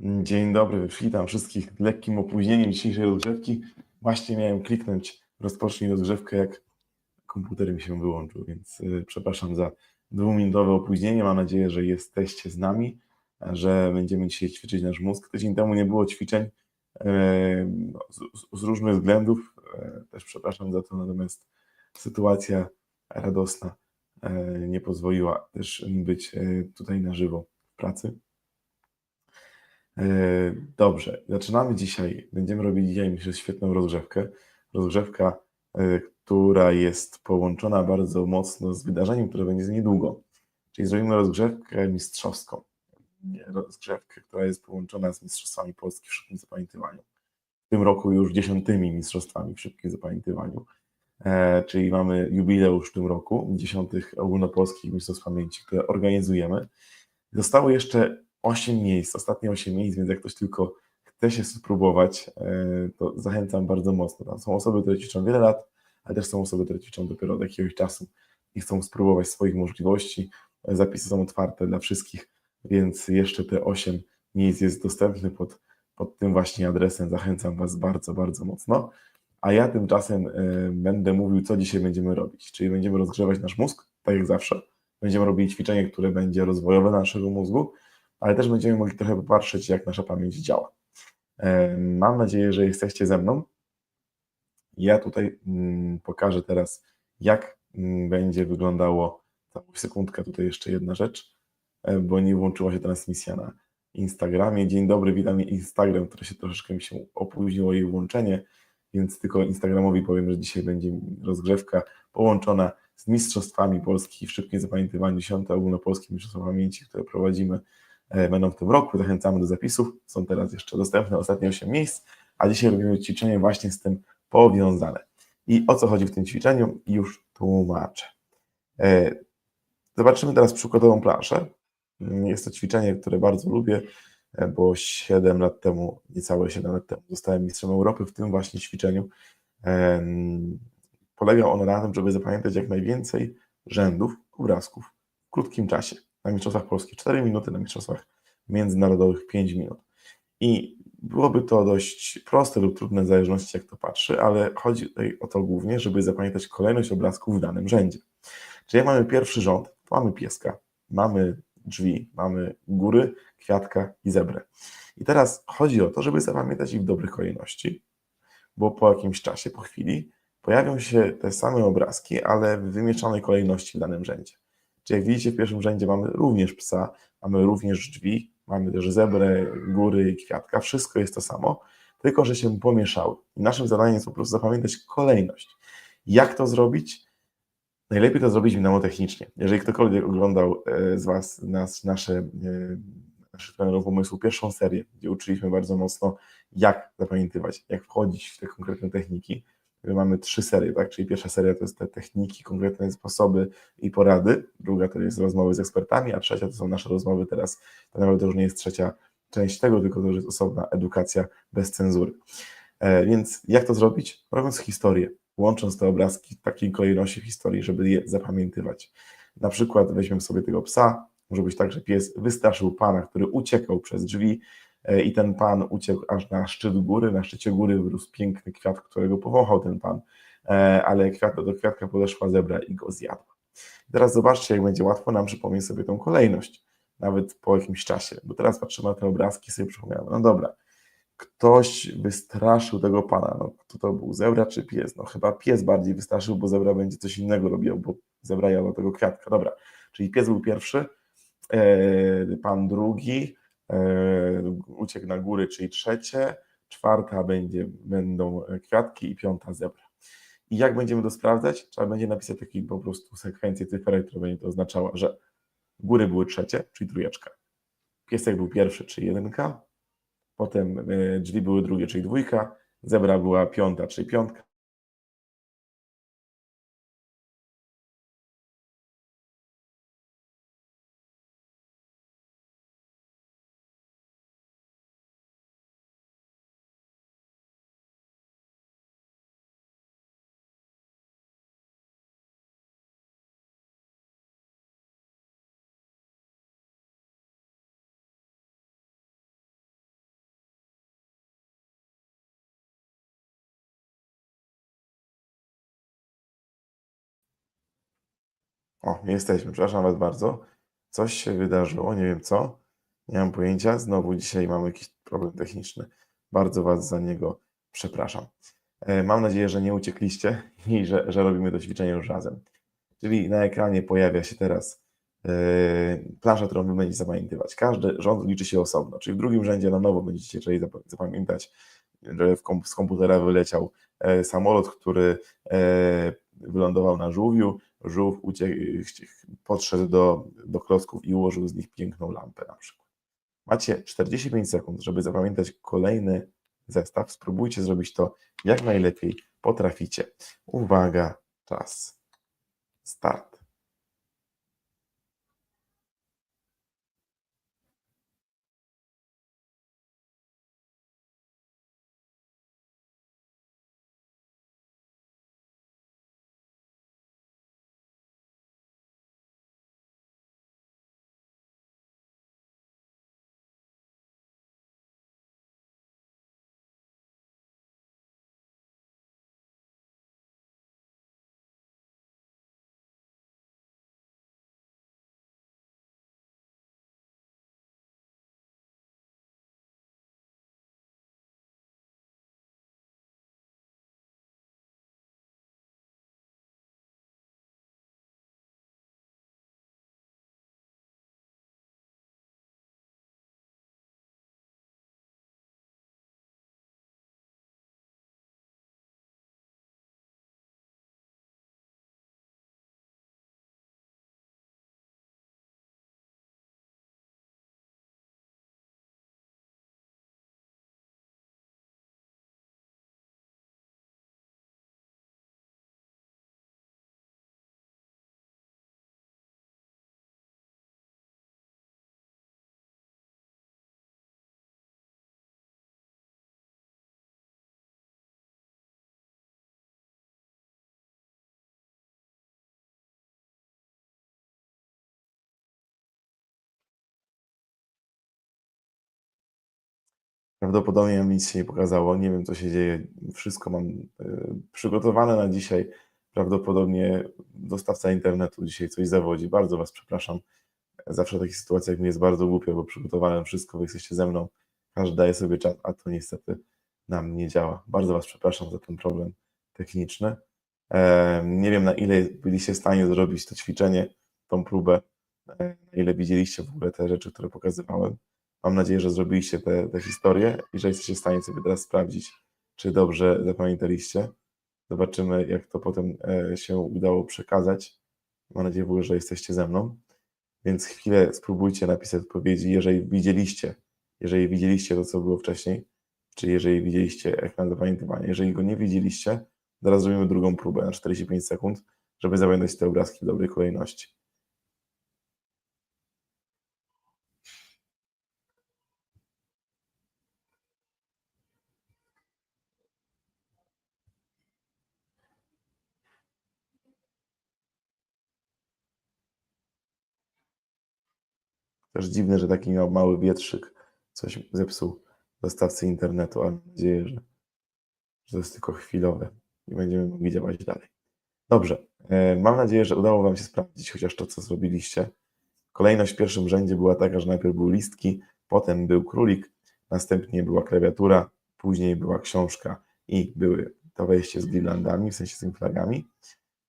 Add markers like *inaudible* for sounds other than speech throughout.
Dzień dobry, witam wszystkich lekkim opóźnieniem dzisiejszej rozgrzewki. Właśnie miałem kliknąć rozpocznij rozgrzewkę, jak komputer mi się wyłączył, więc y, przepraszam za dwuminutowe opóźnienie. Mam nadzieję, że jesteście z nami, że będziemy dzisiaj ćwiczyć nasz mózg. Tydzień temu nie było ćwiczeń y, z, różnych względów. y, Też przepraszam za to, natomiast sytuacja radosna nie pozwoliła też mi być tutaj na żywo w pracy. E, Dobrze, zaczynamy dzisiaj. Będziemy robić dzisiaj, myślę, świetną rozgrzewkę. Rozgrzewka, e, która jest połączona bardzo mocno z wydarzeniem, które będzie niedługo. Czyli zrobimy rozgrzewkę mistrzowską. Rozgrzewkę, która jest połączona z Mistrzostwami Polski w szybkim zapamiętywaniu. W tym roku już dziesiątymi mistrzostwami w szybkim zapamiętywaniu. E, Czyli mamy jubileusz w tym roku, dziesiątych ogólnopolskich mistrzostw pamięci, które organizujemy. Zostało jeszcze 8 miejsc, ostatnie 8 miejsc, więc jak ktoś tylko chce się spróbować, e, to zachęcam bardzo mocno. Tam są osoby, które ćwiczą wiele lat, ale też są osoby, które ćwiczą dopiero od jakiegoś czasu i chcą spróbować swoich możliwości. Zapisy są otwarte dla wszystkich, więc jeszcze te 8 miejsc jest dostępnych pod, pod tym właśnie adresem. Zachęcam Was bardzo, bardzo mocno. A ja tymczasem e, będę mówił, co dzisiaj będziemy robić. Czyli będziemy rozgrzewać nasz mózg, tak jak zawsze. Będziemy robili ćwiczenie, które będzie rozwojowe naszego mózgu, ale też będziemy mogli trochę popatrzeć, jak nasza pamięć działa. E, Mam nadzieję, że jesteście ze mną. Ja tutaj mm, pokażę teraz, jak mm, będzie wyglądało. Za sekundkę, tutaj jeszcze jedna rzecz, e, bo nie włączyła się transmisja na Instagramie. Dzień dobry, witam Instagram, który się troszeczkę mi się opóźniło jej włączenie, więc tylko Instagramowi powiem, że dzisiaj będzie rozgrzewka połączona z Mistrzostwami Polski w szybkim zapamiętywaniu 10 ogólnopolskie Mistrzostwa Pamięci, które prowadzimy będą w tym roku. Zachęcamy do zapisów. Są teraz jeszcze dostępne ostatnie 8 miejsc, a dzisiaj robimy ćwiczenie właśnie z tym powiązane. I o co chodzi w tym ćwiczeniu? Już tłumaczę. E, Zobaczymy teraz przykładową planszę. Jest to ćwiczenie, które bardzo lubię, e, bo 7 lat temu, niecałe 7 lat temu, zostałem mistrzem Europy w tym właśnie ćwiczeniu. Polega ono na tym, żeby zapamiętać jak najwięcej rzędów, obrazków w krótkim czasie. Na Mistrzostwach Polski 4 minuty, na Mistrzostwach Międzynarodowych 5 minut. I byłoby to dość proste lub trudne w zależności jak to patrzy, ale chodzi tutaj o to głównie, żeby zapamiętać kolejność obrazków w danym rzędzie. Czyli jak mamy pierwszy rząd, to mamy pieska, mamy drzwi, mamy góry, kwiatka i zebrę. I teraz chodzi o to, żeby zapamiętać ich w dobrych kolejności, bo po jakimś czasie, po chwili pojawią się te same obrazki, ale w wymieszanej kolejności w danym rzędzie. Czyli jak widzicie, w pierwszym rzędzie mamy również psa, mamy również drzwi, mamy też zebrę, góry i kwiatka. Wszystko jest to samo, tylko że się pomieszały. I naszym zadaniem jest po prostu zapamiętać kolejność. Jak to zrobić? Najlepiej to zrobić mnemotechnicznie. Jeżeli ktokolwiek oglądał e, z Was nas, nasze, e, naszych trenerów umysłu, pierwszą serię, gdzie uczyliśmy bardzo mocno, jak zapamiętywać, jak wchodzić w te konkretne techniki, mamy trzy serie, tak? Czyli pierwsza seria to jest te techniki, konkretne sposoby i porady, druga to jest rozmowy z ekspertami, a trzecia to są nasze rozmowy teraz, to nawet to już nie jest trzecia część tego, tylko to już jest osobna edukacja bez cenzury. E, Więc jak to zrobić? Robiąc historię, łącząc te obrazki w takiej kolejności historii, żeby je zapamiętywać. Na przykład weźmiemy sobie tego psa, może być tak, że pies wystraszył pana, który uciekał przez drzwi i ten pan uciekł aż na szczyt góry, na szczycie góry wyrósł piękny kwiat, którego powąchał ten pan, e, ale kwiat, do kwiatka podeszła zebra i go zjadła. Teraz zobaczcie, jak będzie łatwo nam przypomnieć sobie tą kolejność, nawet po jakimś czasie, bo teraz patrzymy na te obrazki i sobie przypomniałem, no dobra, ktoś wystraszył tego pana. No, kto to był, zebra czy pies? No chyba pies bardziej wystraszył, bo zebra będzie coś innego robił, bo zebra jadła tego kwiatka. Dobra, czyli pies był pierwszy, e, pan drugi, e, uciekł na góry, czyli trzecie, czwarta będzie, będą kwiatki i piąta zebra. I jak będziemy to sprawdzać? Trzeba będzie napisać taką po prostu sekwencję cyferek, która będzie to oznaczała, że góry były trzecie, czyli trójeczka. Piesek był pierwszy, czyli jedynka, Potem e, drzwi były drugie, czyli dwójka, zebra była piąta, czyli piątka, O, jesteśmy. Przepraszam Was bardzo. Coś się wydarzyło, nie wiem co. Nie mam pojęcia. Znowu dzisiaj mamy jakiś problem techniczny. Bardzo Was za niego przepraszam. E, Mam nadzieję, że nie uciekliście *laughs* i że, że robimy to ćwiczenie już razem. Czyli na ekranie pojawia się teraz e, plansza, którą Wy będziecie zapamiętywać. Każdy rząd liczy się osobno, czyli w drugim rzędzie na nowo będziecie chcieli zap- zapamiętać, że z komputera wyleciał e, samolot, który wylądował na żółwiu, żółw uciekł, podszedł do, do klocków i ułożył z nich piękną lampę na przykład. Macie 45 sekund, żeby zapamiętać kolejny zestaw. Spróbujcie zrobić to jak najlepiej potraficie. Uwaga, czas. Start. Prawdopodobnie nic się nie pokazało. Nie wiem, co się dzieje. Wszystko mam y, przygotowane na dzisiaj. Prawdopodobnie dostawca internetu dzisiaj coś zawodzi. Bardzo Was przepraszam. Zawsze w takich sytuacjach mi jest bardzo głupio, bo przygotowałem wszystko, Wy jesteście ze mną. Każdy daje sobie czas, a to niestety nam nie działa. Bardzo Was przepraszam za ten problem techniczny. Em, Nie wiem, na ile byliście w stanie zrobić to ćwiczenie, tą próbę, e, na ile widzieliście w ogóle te rzeczy, które pokazywałem. Mam nadzieję, że zrobiliście te historie i że jesteście w stanie sobie teraz sprawdzić, czy dobrze zapamiętaliście. Zobaczymy, jak to potem e, się udało przekazać. Mam nadzieję w ogóle, że jesteście ze mną. Więc chwilę spróbujcie napisać odpowiedzi, jeżeli widzieliście, jeżeli widzieliście to, co było wcześniej, czy jeżeli widzieliście ekran zapamiętywania. Jeżeli go nie widzieliście, zaraz zrobimy drugą próbę na 45 sekund, żeby zapamiętać te obrazki w dobrej kolejności. Też dziwne, że taki miał mały wietrzyk coś zepsuł dostawcy internetu, ale mam nadzieję, że, że to jest tylko chwilowe i będziemy mogli działać dalej. Dobrze, e, mam nadzieję, że udało Wam się sprawdzić chociaż to, co zrobiliście. Kolejność w pierwszym rzędzie była taka, że najpierw były listki, potem był królik, następnie była klawiatura, później była książka i były to wejście z girlandami, w sensie z tymi flagami.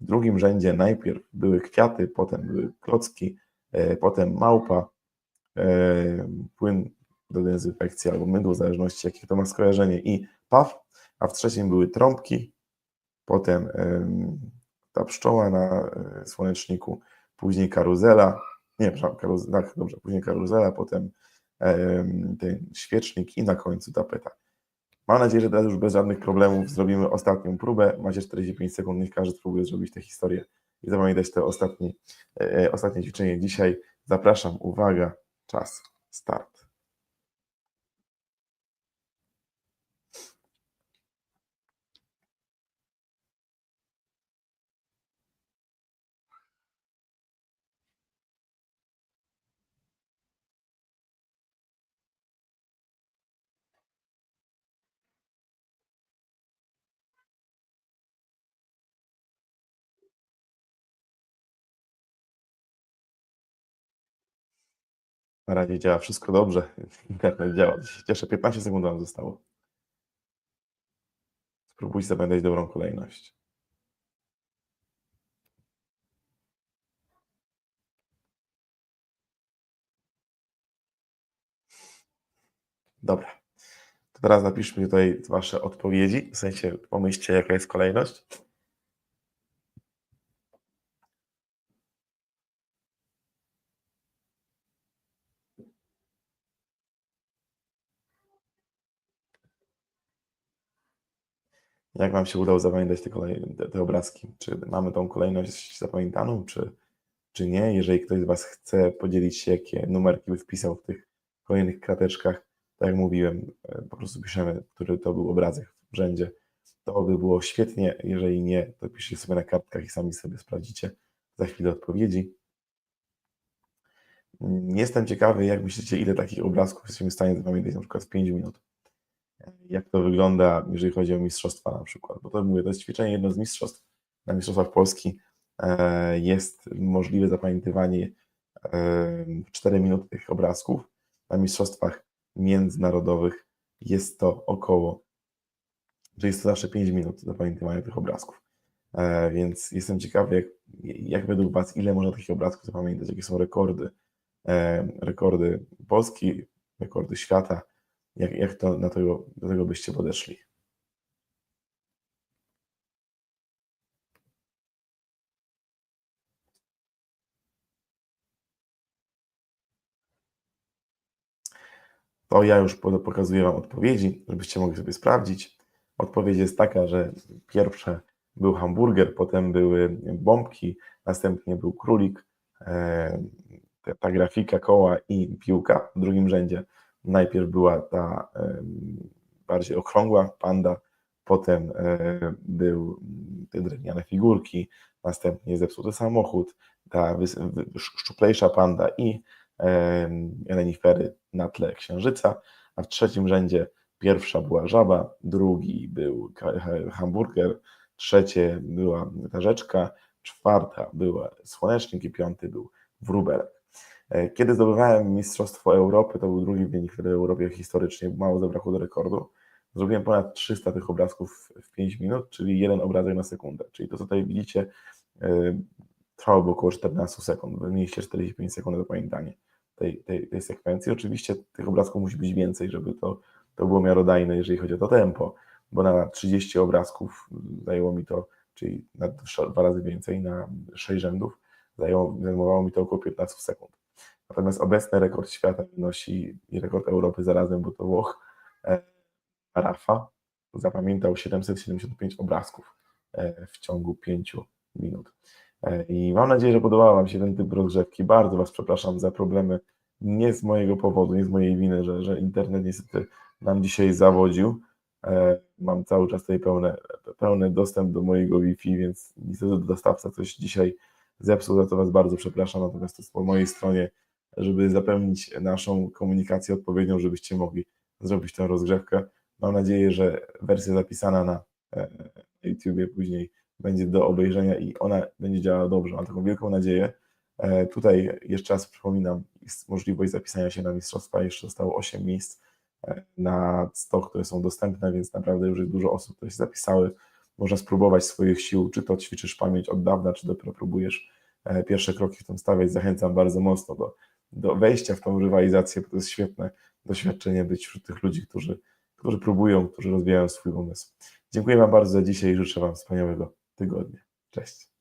W drugim rzędzie najpierw były kwiaty, potem były klocki, e, potem małpa, płyn do dezynfekcji albo mydło, w zależności jakie to ma skojarzenie i paw, a w trzecim były trąbki, potem em, ta pszczoła na e, słoneczniku, później karuzela, nie, przepraszam, karuz, tak, dobrze, później karuzela, potem em, ten świecznik i na końcu tapeta. Mam nadzieję, że teraz już bez żadnych problemów zrobimy ostatnią próbę. Macie 45 sekund, niech każdy spróbuje zrobić tę historię i zapamiętać te ostatnie, e, ostatnie ćwiczenie dzisiaj. Zapraszam, uwaga, czas, start. Na razie działa wszystko dobrze. *laughs* Internet działa. Cieszę. 15 sekund nam zostało. Spróbujcie zapamiętać dobrą kolejność. Dobra. To teraz napiszmy tutaj Wasze odpowiedzi. W sensie pomyślcie, jaka jest kolejność. Jak Wam się udało zapamiętać te, kolej, te, te obrazki? Czy mamy tą kolejność zapamiętaną, czy, czy nie? Jeżeli ktoś z Was chce podzielić się, jakie numerki by wpisał w tych kolejnych krateczkach, tak jak mówiłem, e, po prostu piszemy, który to był obrazek w rzędzie. To by było świetnie. Jeżeli nie, to piszcie sobie na kartkach i sami sobie sprawdzicie za chwilę odpowiedzi. Jestem ciekawy, jak myślicie, ile takich obrazków jesteśmy w stanie zapamiętać na przykład w 5 minut. Jak to wygląda, jeżeli chodzi o mistrzostwa na przykład. Bo to mówię, to jest ćwiczenie jedno z mistrzostw. Na Mistrzostwach Polski e, jest możliwe zapamiętywanie 4 minut tych obrazków. Na Mistrzostwach Międzynarodowych jest to około, że jest to zawsze 5 minut zapamiętywania tych obrazków. E, więc jestem ciekawy, jak, jak według Was, ile można takich obrazków zapamiętać, jakie są rekordy, e, rekordy Polski, rekordy świata, jak, jak to, na tego, do tego byście podeszli. To ja już pokazuję Wam odpowiedzi, żebyście mogli sobie sprawdzić. Odpowiedź jest taka, że pierwsze był hamburger, potem były bombki, następnie był królik, e, ta grafika koła i piłka w drugim rzędzie. Najpierw była ta bardziej okrągła panda, potem e, był te drewniane figurki, następnie zepsuty samochód, ta szczuplejsza panda i renifery na tle księżyca, a w trzecim rzędzie pierwsza była żaba, drugi był hamburger, trzecie była ta rzeczka, czwarta była słonecznik i piąty był wróbelek. E, kiedy zdobywałem Mistrzostwo Europy, to był drugi wynik w Europie historycznie, mało zabrakło do rekordu. Zrobiłem ponad 300 tych obrazków w 5 minut, czyli jeden obrazek na sekundę. Czyli to, co tutaj widzicie, e, trwałoby około 14 sekund. Wy mieliście 45 sekund na zapamiętanie tej, tej, tej sekwencji. Oczywiście tych obrazków musi być więcej, żeby to, to było miarodajne, jeżeli chodzi o to tempo, bo na 30 obrazków zajęło mi to, czyli na dwa razy więcej, na 6 rzędów, zajmowało mi to około 15 sekund. Natomiast obecny rekord świata wynosi i rekord Europy zarazem, bo to Włoch, e, Rafa zapamiętał 775 obrazków e, w ciągu 5 minut. E, I mam nadzieję, że podobał Wam się ten typ rozgrzewki. Bardzo Was przepraszam za problemy. Nie z mojego powodu, nie z mojej winy, że, że internet niestety nam dzisiaj zawodził. Mam cały czas tutaj pełny, pełny dostęp do mojego Wi-Fi, więc niestety dostawca coś dzisiaj zepsuł, za to Was bardzo przepraszam. Natomiast to jest po mojej stronie żeby zapełnić naszą komunikację odpowiednią, żebyście mogli zrobić tę rozgrzewkę. Mam nadzieję, że wersja zapisana na e, YouTubie później będzie do obejrzenia i ona będzie działała dobrze. Mam taką wielką nadzieję. E, tutaj jeszcze raz przypominam, jest możliwość zapisania się na mistrzostwa. Jeszcze zostało 8 miejsc e, na 100, które są dostępne, więc naprawdę już jest dużo osób, które się zapisały. Można spróbować swoich sił, czy to ćwiczysz pamięć od dawna, czy dopiero próbujesz pierwsze kroki w tym stawiać. Zachęcam bardzo mocno do do wejścia w tą rywalizację, bo to jest świetne doświadczenie być wśród tych ludzi, którzy, którzy próbują, którzy rozwijają swój umysł. Dziękuję Wam bardzo za dzisiaj i życzę Wam wspaniałego tygodnia. Cześć.